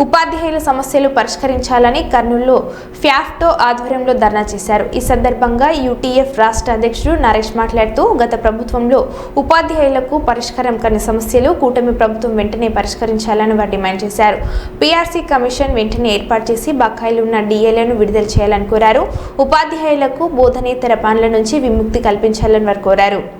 ఉపాధ్యాయుల సమస్యలు పరిష్కరించాలని కర్నూలులో ఫ్యాఫ్టో ఆధ్వర్యంలో ధర్నా చేశారు. ఈ సందర్భంగా యూటీఎఫ్ రాష్ట్ర అధ్యక్షుడు నరేష్ మాట్లాడుతూ గత ప్రభుత్వంలో ఉపాధ్యాయులకు పరిష్కారం కాని సమస్యలు కూటమి ప్రభుత్వం వెంటనే పరిష్కరించాలని వారు డిమాండ్ చేశారు. పీఆర్సీ కమిషన్ వెంటనే ఏర్పాటు చేసి బకాయిలు ఉన్న డిఏలను విడుదల చేయాలని కోరారు. ఉపాధ్యాయులకు బోధనేతర పనుల నుంచి విముక్తి కల్పించాలని వారు కోరారు.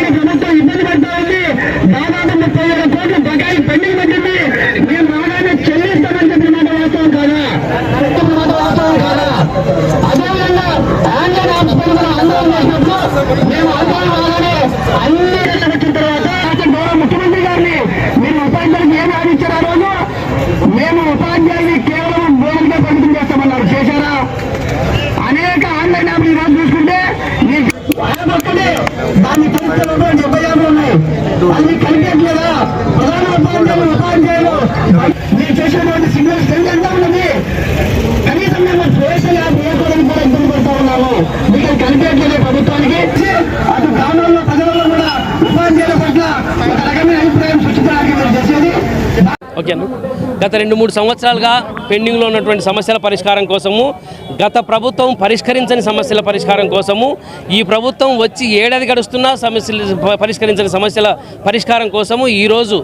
ముప్పై బకాయి పెండింగ్ పెట్టింది మేము రాగానే చెల్లిస్తామని చెప్పిన మాట వాస్తవం కాదా? మాట వాస్తవం కాదా అదేవిధంగా ఆన్లైన్ యాప్స్ ఆందోళన చేసినప్పుడు మేము ఆందోళన రాగానే అన్ని వచ్చిన తర్వాత రాష్ట్ర గౌరవ ముఖ్యమంత్రి గారిని మీరు ఉపాధ్యాయులకు ఏం ఆదించారు ఆ రోజు? మేము ఉపాధ్యాయుని కేవలం భోజనకే పరిమితం చేస్తామన్నారు. చేశారా? అనేక ఆన్లైన్ యాప్లు ఈ రోజు చూసుకుంటే దాన్ని పరిస్థితుల్లో డెబ్బై యాభై ఉన్నాయి. అన్ని కలిపేట్లేదు ఓకే గత రెండు మూడు సంవత్సరాలుగా పెండింగ్లో ఉన్నటువంటి సమస్యల పరిష్కారం కోసము గత ప్రభుత్వం పరిష్కరించని సమస్యల పరిష్కారం కోసము ఈ ప్రభుత్వం వచ్చి ఏడాది గడుస్తున్నా సమస్యలు పరిష్కరించని సమస్యల పరిష్కారం కోసము ఈరోజు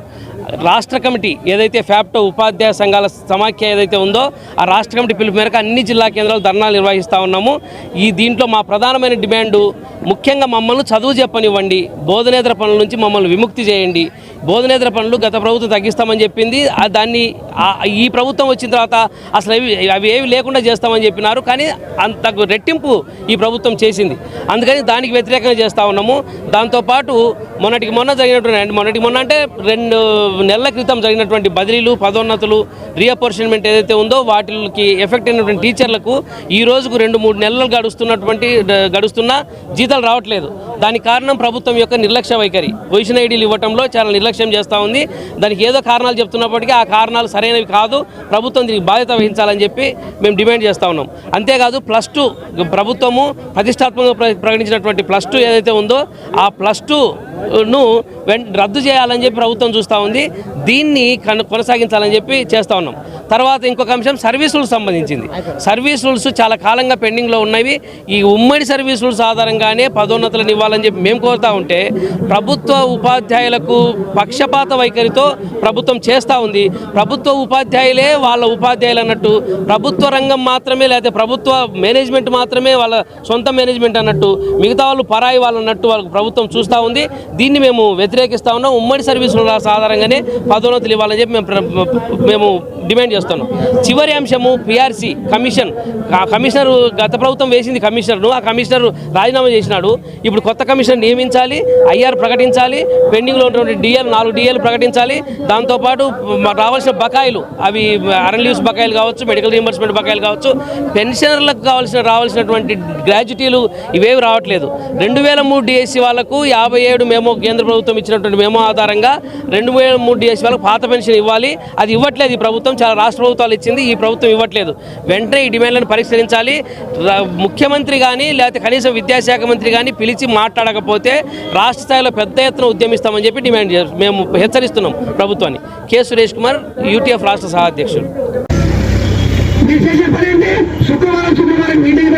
రాష్ట్ర కమిటీ ఏదైతే ఫ్యాప్టో ఉపాధ్యాయ సంఘాల సమాఖ్య ఏదైతే ఉందో ఆ రాష్ట్ర కమిటీ పిలుపు మేరకు అన్ని జిల్లా కేంద్రాలు ధర్నాలు నిర్వహిస్తూ ఉన్నాము. ఈ దీంట్లో మా ప్రధానమైన డిమాండు ముఖ్యంగా మమ్మల్ని చదువు చెప్పనివ్వండి. బోధనేతర పనుల నుంచి మమ్మల్ని విముక్తి చేయండి. బోధనేతర పనులు గత ప్రభుత్వం తగ్గిస్తామని చెప్పింది. దాన్ని ఈ ప్రభుత్వం వచ్చిన తర్వాత అసలు అవి అవి ఏవి లేకుండా చేస్తామని చెప్పినారు. కానీ అంతకు రెట్టింపు ఈ ప్రభుత్వం చేసింది. అందుకని దానికి వ్యతిరేకంగా చేస్తూ ఉన్నాము. దాంతోపాటు మొన్నటికి మొన్న జరిగినటువంటి మొన్నటికి మొన్న అంటే రెండు నెలల క్రితం జరిగినటువంటి బదిలీలు పదోన్నతులు రీఅపోర్షన్మెంట్ ఏదైతే ఉందో వాటికి ఎఫెక్ట్ అయినటువంటి టీచర్లకు ఈ రోజుకు రెండు మూడు నెలలు గడుస్తున్నటువంటి గడుస్తున్న జీతాలు రావట్లేదు. దానికి కారణం ప్రభుత్వం యొక్క నిర్లక్ష్య వైఖరి. పొజిషన్ ఐడీలు ఇవ్వటంలో చాలా నిర్లక్ష్యం చేస్తూ ఉంది. దానికి ఏదో కారణాలు చెప్తున్నప్పటికీ ఆ కారణాలు సరైనవి కాదు. ప్రభుత్వం దీనికి బాధ్యత వహించాలని చెప్పి మేము డిమాండ్ చేస్తూ ఉన్నాం. అంతేకాదు ప్లస్ టూ ప్రభుత్వము ప్రతిష్టాత్మకంగా ప్ర- ప్రకటించినటువంటి ప్లస్ టూ ఏదైతే ఉందో ఆ ప్లస్ టూ ను రద్దు చేయాలని చెప్పి ప్రభుత్వం చూస్తూ ఉంది. దీన్ని కొనసాగించాలని చెప్పి చేస్తూ ఉన్నాం. తర్వాత ఇంకొక అంశం సర్వీస్ రూల్స్ సంబంధించింది. సర్వీస్ రూల్స్ చాలా కాలంగా పెండింగ్లో ఉన్నవి. ఈ ఉమ్మడి సర్వీస్ రూల్స్ ఆధారంగానే పదోన్నతులను ఇవ్వాలని చెప్పి మేము కోరుతా ఉంటే ప్రభుత్వ ఉపాధ్యాయులకు పక్షపాత వైఖరితో ప్రభుత్వం చేస్తూ ఉంది. ప్రభుత్వ ఉపాధ్యాయులే వాళ్ళ ఉపాధ్యాయులు అన్నట్టు ప్రభుత్వ రంగం మాత్రమే లేకపోతే ప్రభుత్వ మేనేజ్మెంట్ మాత్రమే వాళ్ళ సొంత మేనేజ్మెంట్ అన్నట్టు మిగతా వాళ్ళు పరాయి వాళ్ళు అన్నట్టు వాళ్ళకు ప్రభుత్వం చూస్తూ ఉంది. దీన్ని మేము వ్యతిరేకిస్తూ ఉన్నాం. ఉమ్మడి సర్వీసులు ఆధారంగానే పదోన్నతులు ఇవ్వాలని చెప్పి మేము మేము డిమాండ్ చేస్తున్నాం చివరి అంశము పిఆర్సీ కమిషన్. కమిషనర్ గత ప్రభుత్వం వేసింది కమిషనర్ను ఆ కమిషనర్ రాజీనామా చేసినాడు. ఇప్పుడు కొత్త కమిషనర్ నియమించాలి ఐఆర్ ప్రకటించాలి పెండింగ్లో ఉన్నటువంటి డిఎల్ నాలుగు డిఎల్ ప్రకటించాలి. దాంతోపాటు రావాల్సిన బకాయిలు అవి అరన్లీవ్స్ బకాయిలు కావచ్చు మెడికల్ రీంబర్స్మెంట్ బకాయిలు కావచ్చు పెన్షనర్లకు కావాల్సిన రావాల్సినటువంటి గ్రాడ్యుటీలు ఇవేవి రావట్లేదు. రెండు వేల మూడు డిఎస్సి వాళ్ళకు యాభై ఏడు మేము కేంద్ర ప్రభుత్వం ఇచ్చినటువంటి మేమో ఆధారంగా రెండు వేల మూడు డిఎస్సి వాళ్ళకు పాత పెన్షన్ ఇవ్వాలి. అది ఇవ్వట్లేదు ఈ ప్రభుత్వం చాలా రాష్ట్ర ప్రభుత్వాలు ఇచ్చింది ఈ ప్రభుత్వం ఇవ్వట్లేదు. వెంటనే ఈ డిమాండ్లను పరిశీలించాలి ముఖ్యమంత్రి కానీ లేకపోతే కనీసం విద్యాశాఖ మంత్రి కానీ పిలిచి మాట్లాడకపోతే రాష్ట్ర స్థాయిలో పెద్ద ఎత్తున ఉద్యమిస్తామని చెప్పి డిమాండ్ మేము హెచ్చరిస్తున్నాం ప్రభుత్వాన్ని. కె. సురేష్ కుమార్ యూటీఎఫ్ రాష్ట్ర సహా అధ్యక్షుడు. శుక్రవారం శుక్రవారం మీటింగ్